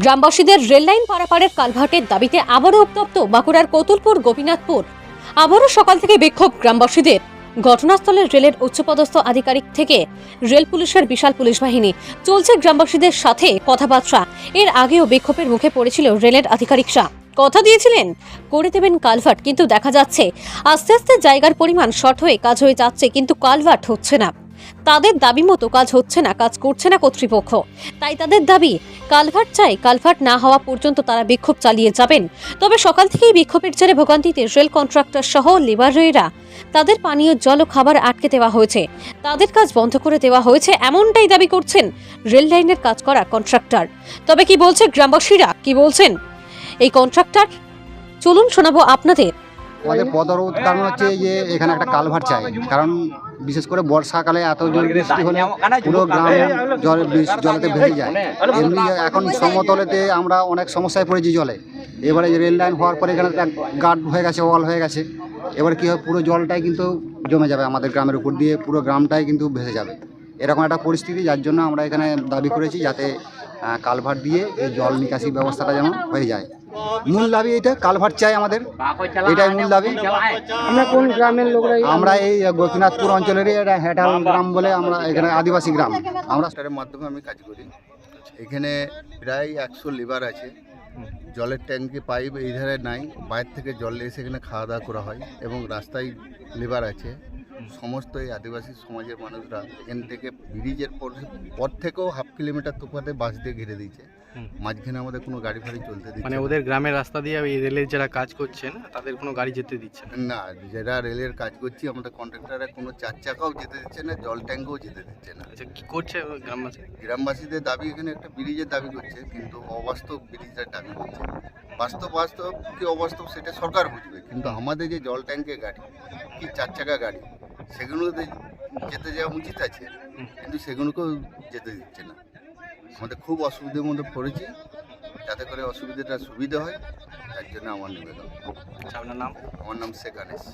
গ্রামবাসীদের রেললাইন পারাপারের কালভার্টের দাবিতে আবারও উত্তপ্ত বাঁকুড়ার কতুলপুর গোপীনাথপুর। আবারও সকাল থেকে বিক্ষোভ গ্রামবাসীদের। ঘটনাস্থলে রেলের উচ্চপদস্থ আধিকারিক থেকে রেল পুলিশের বিশাল পুলিশ বাহিনী। চলছে গ্রামবাসীদের সাথে কথাবার্তা। এর আগেও বিক্ষোভের মুখে পড়েছিল রেলের আধিকারিকরা। কথা দিয়েছিলেন, করে দেবেন কালভার্ট, কিন্তু দেখা যাচ্ছে, আস্তে আস্তে জায়গার পরিমাণ শর্ট হয়ে কাজ হয়ে যাচ্ছে, কিন্তু কালভার্ট হচ্ছে না। তাদের দাবি মতো কাজ হচ্ছে না, কাজ করছে না কর্তৃপক্ষ। তাই তাদের দাবি, কালভার্ট চাই কালভার্ট না হওয়া পর্যন্ত তারা বিক্ষোভ চালিয়ে যাবেন। তবে সকাল থেকেই বিক্ষোভের জেরে ভোগান্তিতে রেল কন্ট্রাক্টর সহ লেবাররা তাদের পানীয় জল ও খাবার আটকে দেওয়া হয়েছে। তাদের কাজ বন্ধ করে দেওয়া হয়েছে, এমনটাই দাবি করছেন রেল লাইনের কাজ করা কন্ট্রাক্টর। তবে কি বলছে গ্রামবাসীরা? কি বলছেন? এই কন্ট্রাক্টর? চলুন শোনাবো আপনাদের আমাদের পদরোধ কারণ হচ্ছে যে এখানে একটা কালভার চাই। কারণ বিশেষ করে বর্ষাকালে এত জল বৃষ্টি হলে পুরো গ্রাম জল জলেতে ভেসে যায়। এমনি এখন সমতলেতে আমরা অনেক সমস্যায় পড়েছি জলে। এবারে রেল লাইন হওয়ার পরে এখানে একটা গার্ড হয়ে গেছে ওয়াল হয়ে গেছে। এবার কী হয়, পুরো জলটাই কিন্তু জমে যাবে আমাদের গ্রামের উপর দিয়ে, পুরো গ্রামটাই কিন্তু ভেসে যাবে। এরকম একটা পরিস্থিতি, যার জন্য আমরা এখানে দাবি করেছি যাতে কালভার দিয়ে এই জল নিকাশি ব্যবস্থাটা যেন হয়ে যায়। মূল দাবি এটা কালভার চাই আমাদের। এটাই মূল দাবি। আমরা কোন গ্রামের লোকরা এই- আমরা এই গোপীনাথপুর অঞ্চলেরই এটা হেটাল গ্রাম বলে আমরা এখানে আদিবাসী গ্রাম। আমরা স্টারের মাধ্যমে আমি কাজ করি। এখানে প্রায় একশো লিভার আছে। জলের ট্যাঙ্কি পাইপ এই ধারে নাই। বাইরে থেকে জল এসে এখানে খাওয়া দাওয়া করা হয় এবং রাস্তায় লিভার আছে। সমস্ত এই আদিবাসী সমাজের মানুষরা এখান থেকে ব্রিজের পর পর থেকেও হাফ কিলোমিটার তুফাতে বাস দিয়ে ঘিরে দিয়েছে। মাঝখানে আমাদের কোনো গাড়ি ফাড়ি চলতে দিচ্ছে মানে ওদের গ্রামের রাস্তা দিয়ে এই রেলের যারা কাজ করছেন তাদের কোনো গাড়ি যেতে দিচ্ছে না? না যারা রেলের কাজ করছি আমাদের কন্ট্রাক্টররা কোনো চার চাকাও যেতে দিচ্ছে না জল ট্যাঙ্কও যেতে দিচ্ছে না। আচ্ছা কি করছে গ্রামবাসী? গ্রামবাসীদের দাবি এখানে একটা ব্রিজের দাবি করছে কিন্তু অবাস্তব ব্রিজের দাবি করছে। বাস্তব বাস্তব কি অবাস্তব সেটা সরকার বুঝবে কিন্তু আমাদের যে জল ট্যাঙ্কের গাড়ি কি চার চাকা গাড়ি সেগুলোতে যেতে যাওয়া উচিত আছে কিন্তু সেগুলোকেও যেতে দিচ্ছে না। আমাদের খুব অসুবিধার মধ্যে পড়েছি যাতে করে অসুবিধাটা সুবিধা হয় তার জন্য আমার নিবেদন। আচ্ছা আপনার নাম? আমার নাম শেখ আনিস